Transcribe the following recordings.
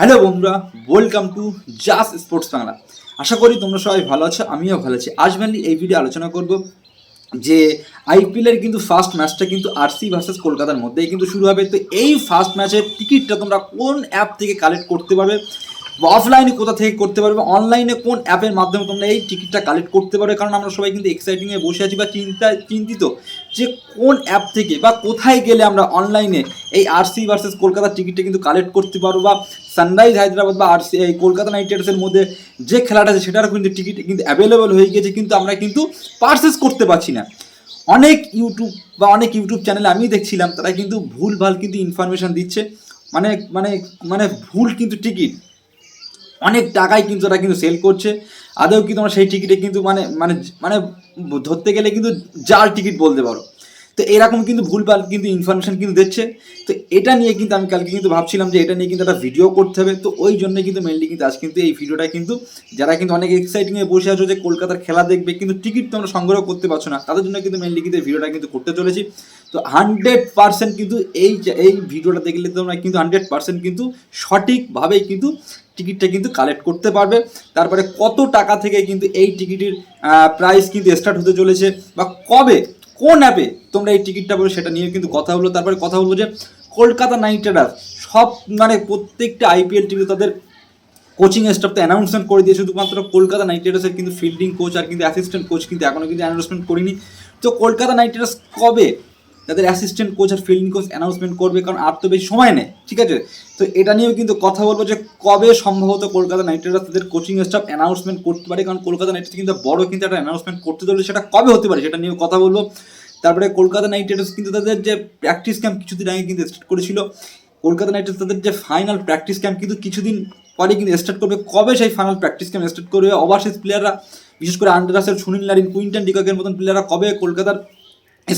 Hello বন্ধুরা welcome to Jas sports Bangla আশা করি তোমরা সবাই ভালো আছো, আমিও ভালো আছি। আজ মেনলি এই ভিডিও আলোচনা করব যে আইপিএলের কিন্তু ফার্স্ট ম্যাচটা কিন্তু আরসি ভার্সেস কলকাতার মধ্যেই কিন্তু শুরু হবে। তো এই ফার্স্ট ম্যাচের টিকিটটা তোমরা কোন অ্যাপ থেকে কালেক্ট করতে পারবে? বা অফলাইনে কোথা থেকে করতে পারবে অনলাইনে কোন অ্যাপের মাধ্যমে তোমরা এই টিকিটটা কালেক্ট করতে পারবে? কারণ আমরা সবাই কিন্তু এক্সাইটিংয়ে বসে আছি বা চিন্তা, চিন্তিত যে কোন অ্যাপ থেকে বা কোথায় গেলে আমরা অনলাইনে এই আরসি ভার্সেস কলকাতার টিকিটটা কিন্তু কালেক্ট করতে পারব বা সানরাইজ হায়দ্রাবাদ বা আরসি এই কলকাতা নাইট রাইডার্সের মধ্যে যে খেলাটা আছে সেটারও কিন্তু টিকিট কিন্তু অ্যাভেলেবেল হয়ে গিয়েছে, কিন্তু আমরা কিন্তু পারচেস করতে পারছি না। অনেক ইউটিউব বা অনেক ইউটিউব চ্যানেলে আমি দেখছিলাম, তারা কিন্তু ভুল ভালো কিন্তু ইনফরমেশান দিচ্ছে। মানে মানে মানে ভুল কিন্তু টিকিট অনেক টাকায় কিন্তু ওরা কিন্তু সেল করছে। আদৌ কি তোমরা সেই টিকিটে কিন্তু মানে মানে মানে ধরতে গেলে কিন্তু যার টিকিট বলতে পারো। তো এরকম কিন্তু ভুলভাল কিন্তু ইনফরমেশন কিন্তু দিচ্ছে। তো এটা নিয়ে কিন্তু আমি কালকে কিন্তু ভাবছিলাম যে এটা নিয়ে কিন্তু একটা ভিডিও করতে হবে। তো ওই জন্য কিন্তু মেনলি কিন্তু আজ কিন্তু এই ভিডিওটা কিন্তু যারা কিন্তু অনেক এক্সাইটিংয়ে বসে আছো যে কলকাতার খেলা দেখবে, কিন্তু টিকিট তোমরা সংগ্রহ করতে পারছ না। তাদের জন্য কিন্তু মেনলি কিন্তু এই ভিডিওটা কিন্তু করতে চলেছি। তো হান্ড্রেড পার্সেন্ট কিন্তু এই এই ভিডিওটা দেখলে তোমরা কিন্তু হান্ড্রেড পার্সেন্ট কিন্তু সঠিকভাবেই কিন্তু টিকিটটা কিন্তু কালেক্ট করতে পারবে। তারপরে কত টাকা থেকে কিন্তু এই টিকিটের প্রাইস কিন্তু স্টার্ট হতে চলেছে বা কবে কোন অ্যাপে তোমরা এই টিকিটটা পাবে সেটা নিয়ে কিন্তু কথা হলো। তারপরে কথা হলো যে কলকাতা নাইট রাইডার্স সব মানে প্রত্যেকটা আইপিএল টিমে তাদের কোচিং স্টাফ তো অ্যানাউন্সমেন্ট করে দিয়ে শুধুমাত্র কলকাতা নাইট রাইডার্সের কিন্তু ফিল্ডিং কোচ আর কিন্তু অ্যাসিস্ট্যান্ট কোচ কিন্তু এখনও কিন্তু অ্যানাউন্সমেন্ট করিনি। তো কলকাতা নাইট রাইডার্স কবে তাদের অ্যাসিস্ট্যান্ট কোচ আর ফিল্ডিং কোচ অ্যানাউন্সমেন্ট করবে, কারণ আর তো বেশি সময় নেই, ঠিক আছে? তো এটা নিয়েও কিন্তু কথা বলব যে কবে সম্ভবত কলকাতা নাইট রাইডার্স তাদের কোচিং স্টাফ অ্যানাউন্সমেন্ট করতে পারে, কারণ কলকাতা নাইট কিন্তু বড় কিন্তু একটা অ্যানাউন্সমেন্ট করতে চলে সেটা কবে হতে পারে সেটা নিয়েও কথা বলব। তারপরে কলকাতা নাইট রাইডার্স কিন্তু তাদের যে প্র্যাকটিস ক্যাম্প কিছুদিন আগে কিন্তু স্টার্ট করেছিল। কলকাতা নাইট রাইডার্স তাদের যে ফাইনাল প্র্যাকটিস ক্যাম্প কিন্তু কিছুদিন পরে কিন্তু স্টার্ট করবে। কবে সেই ফাইনাল প্র্যাকটিস ক্যাম্প স্টার্ট করবে? ওভারসিজ প্লেয়াররা বিশেষ করে আন্ডারাসের সুনীল নারিন, কুইন্টন ডিককের মতন প্লেয়াররা কবে কলকাতার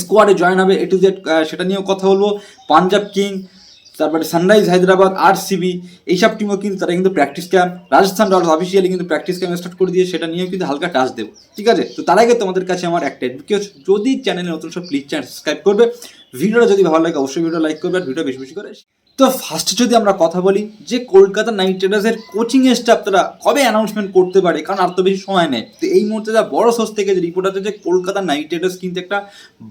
স্কোয়াডে জয়েন হবে এ টু জেড সেটা নিয়েও কথা বলব। পাঞ্জাব কিং তারপরে সানরাইজ হায়দ্রাবাদ আর সিবি এইসব টিমও কিন্তু তারা কিন্তু practice camp Rajasthan Royals officially কিন্তু প্র্যাকটিস ক্যাম্প স্টার্ট করে দিয়ে সেটা নিয়েও কিন্তু হালকা টাচ দেবো। ঠিক আছে? তো তার আগে তোমাদের কাছে আমার একটা কেউ যদি চ্যানেলে নতুন সব প্লিজ চ্যানেল সাবস্ক্রাইব করবে। ভিডিওটা যদি ভালো লাগে, অবশ্যই ভিডিও লাইক করবে আর ভিডিও বেশি বেশি করে তো ফার্স্টে যদি আমরা কথা বলি যে কলকাতা নাইট রাইডার্সের কোচিং স্টাফ তারা কবে অ্যানাউন্সমেন্ট করতে পারে? কারণ আর তো বেশি সময় নেই। তো এই মুহূর্তে যা বড় সোর্স থেকে যে রিপোর্ট আছে যে কলকাতা নাইট রাইডার্স কিন্তু একটা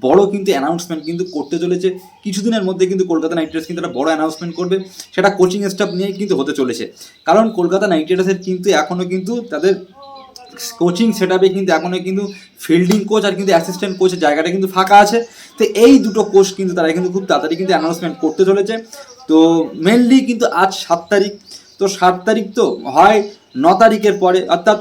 বড় কিন্তু অ্যানাউন্সমেন্ট কিন্তু করতে চলেছে। কিছুদিনের মধ্যে কিন্তু কলকাতা নাইট রাইডার্স কিন্তু একটা বড় অ্যানাউন্সমেন্ট করবে। সেটা কোচিং স্টাফ নিয়েই কিন্তু হতে চলেছে। কারণ কলকাতা নাইট রাইডার্সের কিন্তু এখনও কিন্তু তাদের কোচিং সেট আপে কিন্তু এখনও কিন্তু ফিল্ডিং কোচ আর কিন্তু অ্যাসিস্ট্যান্ট কোচের জায়গাটা কিন্তু ফাঁকা আছে। তো এই দুটো কোচ কিন্তু তারা কিন্তু খুব তাড়াতাড়ি কিন্তু অ্যানাউন্সমেন্ট করতে চলেছে। তো মেনলি কিন্তু আজ সাত তারিখ। তো সাত তারিখ তো হয় ন তারিখের পরে, অর্থাৎ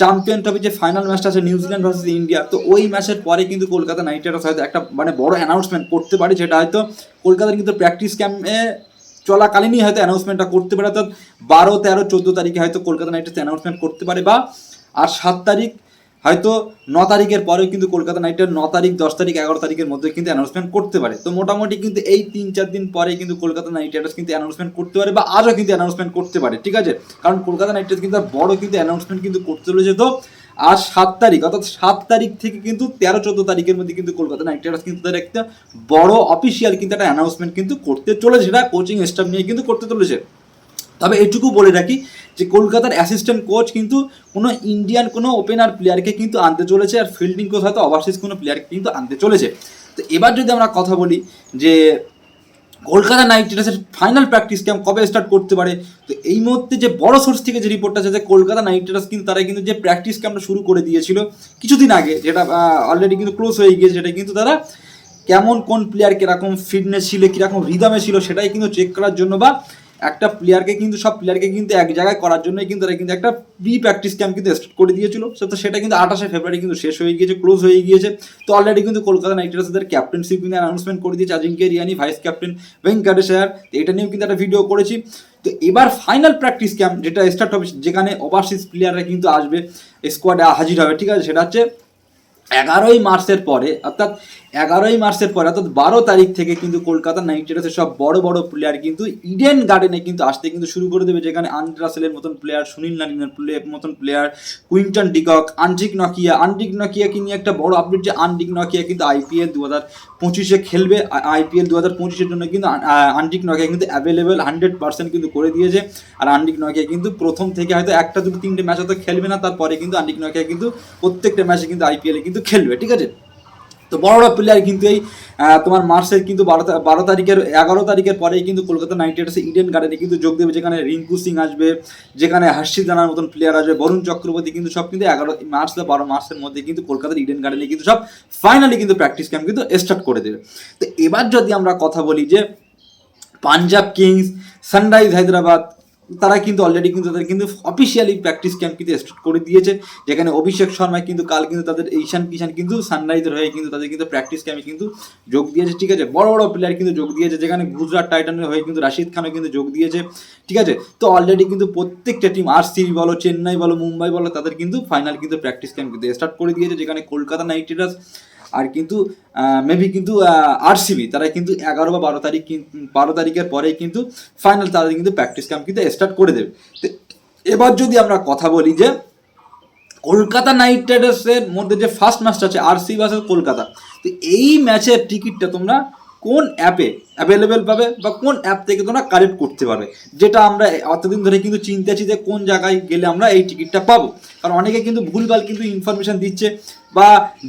চ্যাম্পিয়ন ট্রফি যে ফাইনাল ম্যাচটা আছে নিউজিল্যান্ড ভার্সেস ইন্ডিয়া তো ওই ম্যাচের পরে কিন্তু কলকাতা নাইট রাইডার্স হয়তো একটা মানে বড় অ্যানাউন্সমেন্ট করতে পারে, যেটা হয়তো কলকাতার কিন্তু প্র্যাকটিস ক্যাম্পে চলাকালীনই হয়তো অ্যানাউন্সমেন্টটা করতে পারে, অর্থাৎ বারো, তেরো, চোদ্দ তারিখে হয়তো কলকাতা নাইট রাইডার্স অ্যানাউন্সমেন্ট করতে পারে বা আর সাত তারিখ, হয়তো ন তারিখের পরেও কিন্তু কলকাতা নাইট ন তারিখ, দশ তারিখ, এগারো তারিখের মধ্যে কিন্তু অ্যানাউন্সমেন্ট করতে পারে। তো মোটামুটি কিন্তু এই তিন চার দিন পরে কিন্তু কলকাতা নাইট রাইডার্স কিন্তু অ্যানাউন্সমেন্ট করতে পারে বা আজও কিন্তু অ্যানাউন্সমেন্ট করতে পারে, ঠিক আছে? কারণ কলকাতা নাইট রাইডার্স কিন্তু বড় কিন্তু অ্যানাউন্সমেন্ট কিন্তু করতে চলেছে। তো আর সাত তারিখ, অর্থাৎ সাত তারিখ থেকে কিন্তু তেরো, চোদ্দ তারিখের মধ্যে কিন্তু কলকাতা নাইট রাইডার্স কিন্তু তাদের একটা বড় অফিসিয়াল কিন্তু একটা অ্যানাউন্সমেন্ট কিন্তু করতে চলেছে। সেটা কোচিং স্টাফ নিয়ে কিন্তু করতে চলেছে। তবে এটুকু বলে রাখি যে কলকাতার অ্যাসিস্ট্যান্ট কোচ কিন্তু কোনো ইন্ডিয়ান কোনো ওপেনার প্লেয়ারকে কিন্তু আনতে চলেছে আর ফিল্ডিং কোচ হয়তো ওভারসিজ কোনো প্লেয়ারকে কিন্তু আনতে চলেছে। তো এবার যদি আমরা কথা বলি যে কলকাতা নাইট রাইডার্সের ফাইনাল প্র্যাকটিস ক্যাম্প কবে স্টার্ট করতে পারে, তো এই মুহূর্তে যে বড় সোর্স থেকে যে রিপোর্টটা আছে যে কলকাতা নাইট রাইডার্স কিন্তু তারা কিন্তু যে প্র্যাকটিস ক্যাম্পটা শুরু করে দিয়েছিল কিছুদিন আগে, যেটা অলরেডি কিন্তু ক্লোজ হয়ে গিয়েছে, সেটা কিন্তু তারা কেমন কোন প্লেয়ার কীরকম ফিটনেস ছিল, কীরকম রিদমে ছিল সেটাই কিন্তু চেক করার জন্য বা একটা প্লেয়ারকে কিন্তু, সব প্লেয়ারকে কিন্তু এক জায়গায় করার জন্যই কিন্তু তারা কিন্তু একটা প্রি প্র্যাকটিস ক্যাম্প কিন্তু স্টার্ট করে দিয়েছিল। তো সেটা কিন্তু আঠাশে ফেব্রুয়ারি কিন্তু শেষ হয়ে গিয়েছে ক্লোজ হয়ে গিয়েছে। তো অলরেডি কিন্তু কলকাতা নাইট রাইডার্সদের ক্যাপ্টেনশিপ কিন্তু অ্যানাউন্সমেন্ট করে দিয়েছে আজিঙ্কে রিয়ানি ভাইস ক্যাপ্টেন ভেঙ্কটেশ এটা নিয়েও কিন্তু একটা ভিডিও করেছি। তো এবার ফাইনাল প্র্যাকটিস ক্যাম্প যেটা স্টার্ট হবে, যেখানে ওভারসিজ প্লেয়াররা কিন্তু আসবে স্কোয়াডে হাজির হবে। ঠিক আছে, সেটা হচ্ছে এগারোই মার্চের পরে, অর্থাৎ এগারোই মার্চের পরে, অর্থাৎ বারো তারিখ থেকে কিন্তু কলকাতা নাইট রাইডার্সের সব বড় বড় প্লেয়ার কিন্তু ইডেন গার্ডেনে কিন্তু আসতে কিন্তু শুরু করে দেবে, যেখানে আন্দ্রাসেলের মতন প্লেয়ার সুনীল নারিনের মতন player Quinton de Kock antique Nokia antique নকিয়াকে নিয়ে একটা বড় আপডেট যে আন্টিক নকিয়া কিন্তু আইপিএল দু হাজার পঁচিশে খেলবে আইপিএল দু হাজার পঁচিশের জন্য কিন্তু আন্টিক নকিয়া কিন্তু অ্যাভেলেবেল হান্ড্রেড পার্সেন্ট কিন্তু করে দিয়েছে। আর আন্টিক নকিয়া কিন্তু প্রথম থেকে হয়তো একটা দুটো তিনটে ম্যাচ হয়তো খেলবে না, তারপরে কিন্তু আন্টিক নকিয়া কিন্তু প্রত্যেকটা ম্যাচে কিন্তু আইপিএলে কিন্তু খেলবে, ঠিক আছে? তো বড় প্লেয়ার কিন্তু এই তোমার মার্চের কিন্তু বারো বারো তারিখের, এগারো তারিখের পরেই কিন্তু কলকাতা নাইট রাইডার্সে ইডেন গার্ডেনে কিন্তু যোগ দেবে, যেখানে রিঙ্কু সিং আসবে, যেখানে হার্ষিদ রানার মতন প্লেয়ার আসবে, বরুণ চক্রবর্তী কিন্তু সব কিন্তু এগারো মার্চ বা বারো মার্চের মধ্যে কিন্তু কলকাতার ইডেন গার্ডেনে কিন্তু সব ফাইনালি কিন্তু প্র্যাকটিস ক্যাম্প কিন্তু স্টার্ট করে দেবে। তো এবার যদি আমরা কথা বলি যে পাঞ্জাব কিংস সানরাইজ হায়দ্রাবাদ তারা কিন্তু অলরেডি কিন্তু তাদের কিন্তু অফিসিয়ালি প্র্যাকটিস ক্যাম্প কিন্তু স্টার্ট করে দিয়েছে। যেখানে অভিষেক শর্মা কিন্তু কাল কিন্তু তাদের ঈশান কিষান কিন্তু সানরাইজের হয়ে কিন্তু তাদের কিন্তু প্র্যাকটিস ক্যাম্পে কিন্তু যোগ দিয়েছে। ঠিক আছে? বড় বড় প্লেয়ার কিন্তু যোগ দিয়েছে। যেখানে গুজরাট টাইটানের হয়ে কিন্তু রাশিদ খানও কিন্তু যোগ দিয়েছে। ঠিক আছে? তো অলরেডি কিন্তু প্রত্যেকটা টিম আর সি বলো, চেন্নাই বলো, মুম্বাই বলো, তাদের কিন্তু ফাইনাল কিন্তু প্র্যাকটিস ক্যাম্প কিন্তু স্টার্ট করে দিয়েছে। যেখানে কলকাতা নাইট রাইডার্স আর কিন্তু মেবি কিন্তু আরসিবি তারা কিন্তু এগারো বা বারো তারিখ বারো তারিখের পরেই কিন্তু ফাইনাল তাদের কিন্তু প্র্যাকটিস ক্যাম্প কিন্তু স্টার্ট করে দেবে। তো, এবার যদি আমরা কথা বলি যে, কলকাতা নাইট রাইডার্সের মধ্যে যে ফার্স্ট ম্যাচটা আছে আরসি ভার্সেস কলকাতা, তো এই ম্যাচের টিকিটটা তোমরা কোন অ্যাপে অ্যাভেলেবেল পাবে বা কোন অ্যাপ থেকে তোমরা কালেক্ট করতে পারবে? যেটা আমরা অতদিন ধরে কিন্তু চিন্তা আছি যে কোন জায়গায় গেলে আমরা এই টিকিটটা পাবো। কারণ অনেকে কিন্তু ভুলভাল কিন্তু ইনফরমেশন দিচ্ছে বা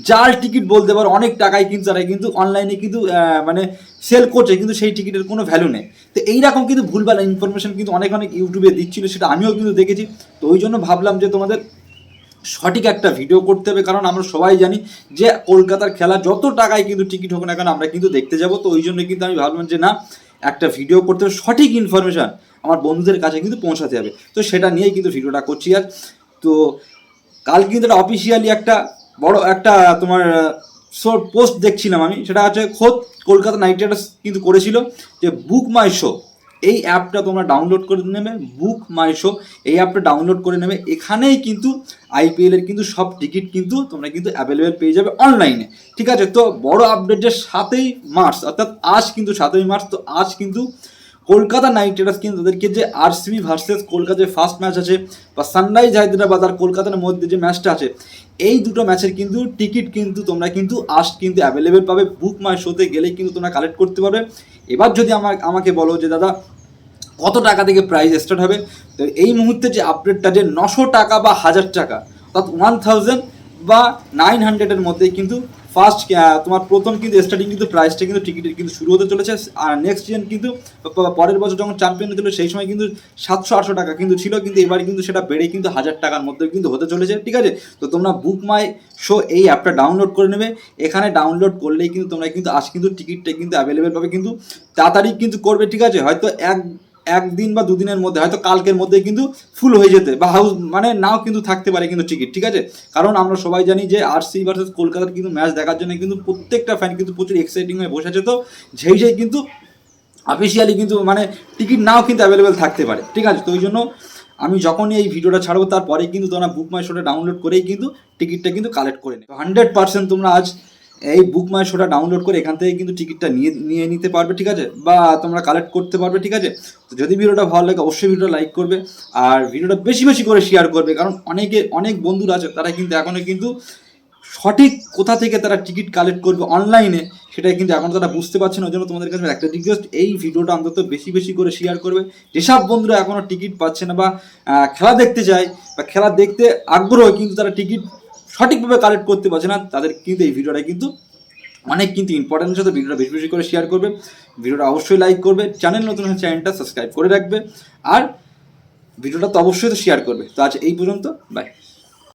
জাল টিকিট বলতে পারো, অনেক টাকায় কিন্তু তারা কিন্তু অনলাইনে কিন্তু মানে সেল করছে, কিন্তু সেই টিকিটের কোনো ভ্যালু নেই। তো এইরকম কিন্তু ভুলভাল ইনফরমেশন কিন্তু অনেক অনেক ইউটিউবে দিচ্ছিল, সেটা আমিও কিন্তু দেখেছি। তো ওই জন্য ভাবলাম যে তোমাদের সঠিক একটা ভিডিও করতে হবে, কারণ আমরা সবাই জানি যে কলকাতার খেলা যত টাকায় কিন্তু টিকিট হোক না কেন আমরা কিন্তু দেখতে যাব। তো ওই জন্য কিন্তু আমি ভাবলাম যে না, একটা ভিডিও করতে হবে, সঠিক ইনফরমেশান আমার বন্ধুদের কাছে কিন্তু পৌঁছাতে হবে। তো সেটা নিয়েই কিন্তু ভিডিওটা করছি আর তো কাল কিন্তু একটা অফিসিয়ালি একটা বড় একটা তোমার পোস্ট দেখছিলাম আমি, সেটা হচ্ছে খোদ কলকাতা নাইট রাইডার্স কিন্তু করেছিল যে বুক মাই শো এই অ্যাপটা তোমরা ডাউনলোড করে নেবে বুক মাই শো এই অ্যাপটা ডাউনলোড করে নেবে। এখানেই কিন্তু আইপিএল এর কিন্তু সব টিকিট কিন্তু তোমরা কিন্তু অ্যাভেলেবেল পেয়ে যাবে অনলাইনে ঠিক আছে? তো বড় আপডেট যে সাতই মার্চ, অর্থাৎ আজ কিন্তু সাতই মার্চ, তো আজ কিন্তু কলকাতা নাইট রাইডার্স কিন্তু তাদেরকে যে আরসিবি ভার্সেস কলকাতার ফার্স্ট ম্যাচ আছে বা সানরাইজ হায়দ্রাবাদ আর কলকাতার মধ্যে যে ম্যাচটা আছে, এই দুটো ম্যাচের কিন্তু টিকিট কিন্তু তোমরা কিন্তু আজ কিন্তু অ্যাভেলেবেল পাবে। বুক মাই শোতে গেলেই কিন্তু তোমরা কালেক্ট করতে পারবে। এবার যদি আমার, আমাকে বলো যে দাদা, কত টাকা থেকে প্রাইস স্টার্ট হবে? তো এই মুহূর্তে যে আপডেটটা যে নশো টাকা বা হাজার টাকা, অর্থাৎ ওয়ান থাউজেন্ড বা নাইন হান্ড্রেডের মধ্যে কিন্তু ফার্স্ট তোমার প্রথম কিন্তু স্টার্টিং কিন্তু প্রাইসটা কিন্তু টিকিটের কিন্তু শুরু হতে চলেছে। আর নেক্সট ইয়ার কিন্তু পরের বছর যখন চ্যাম্পিয়ন হয়েছিল সেই সময় কিন্তু সাতশো আটশো টাকা কিন্তু ছিল, কিন্তু এবার কিন্তু সেটা বেড়ে কিন্তু হাজার টাকার মধ্যে কিন্তু হতে চলেছে, ঠিক আছে? তো তোমরা বুক মাই শো এই অ্যাপটা ডাউনলোড করে নেবে। এখানে ডাউনলোড করলেই কিন্তু তোমরা কিন্তু আজ কিন্তু টিকিটটা কিন্তু অ্যাভেলেবেল পাবে, কিন্তু তাড়াতাড়ি কিন্তু করবে, ঠিক আছে? হয়তো এক একদিন বা দুদিনের মধ্যে, হয়তো কালকের মধ্যে কিন্তু ফুল হয়ে যেতে, বা হাউস মানে নাও কিন্তু থাকতে পারে কিন্তু টিকিট ঠিক আছে? কারণ আমরা সবাই জানি যে আরসি ভার্সেস কলকাতার কিন্তু ম্যাচ দেখার জন্য কিন্তু প্রত্যেকটা ফ্যান কিন্তু প্রচুর এক্সাইটিং হয়ে বসে আছে, তো যেই যেই কিন্তু অফিসিয়ালি কিন্তু মানে টিকিট নাও কিন্তু অ্যাভেলেবেল থাকতে পারে, ঠিক আছে? তো ওই জন্য আমি যখনই এই ভিডিওটা ছাড়বো তারপরে কিন্তু তোমরা বুক মাই শোটা ডাউনলোড করেই কিন্তু টিকিটটা কিন্তু কালেক্ট করে নেবে। হান্ড্রেড পার্সেন্ট তোমরা আজ এই বুক মাই শোটা ডাউনলোড করে এখান থেকে কিন্তু টিকিটটা নিয়ে নিয়ে নিতে পারবে, ঠিক আছে? বা তোমরা কালেক্ট করতে পারবে, ঠিক আছে? তো যদি ভিডিওটা ভালো লাগে, অবশ্যই ভিডিওটা লাইক করবে। আর ভিডিওটা বেশি বেশি করে শেয়ার করবে। কারণ অনেকে, অনেক বন্ধুরা আছে, তারা কিন্তু এখনও কিন্তু সঠিক কোথা থেকে তারা টিকিট কালেক্ট করবে অনলাইনে সেটা কিন্তু এখন তারা বুঝতে পারছে না। ওই জন্য তোমাদের কাছে একটা রিকোয়েস্ট এই ভিডিওটা অন্তত বেশি বেশি করে শেয়ার করবে। যেসব বন্ধুরা এখনও টিকিট পাচ্ছে না বা খেলা দেখতে চায় বা খেলা দেখতে আগ্রহ, কিন্তু তারা টিকিট সঠিকভাবে কালেক্ট করতে পারছে না, তাদের কিন্তু এই ভিডিওটা কিন্তু অনেক কিন্তু ইম্পর্টেন্ট সাথে ভিডিওটা বেশি বেশি করে শেয়ার করবে। ভিডিওটা অবশ্যই লাইক করবে চ্যানেল নতুন হলে চ্যানেলটা সাবস্ক্রাইব করে রাখবে, আর ভিডিওটা তো অবশ্যই তো শেয়ার করবে। তো আজ এই পর্যন্ত বাই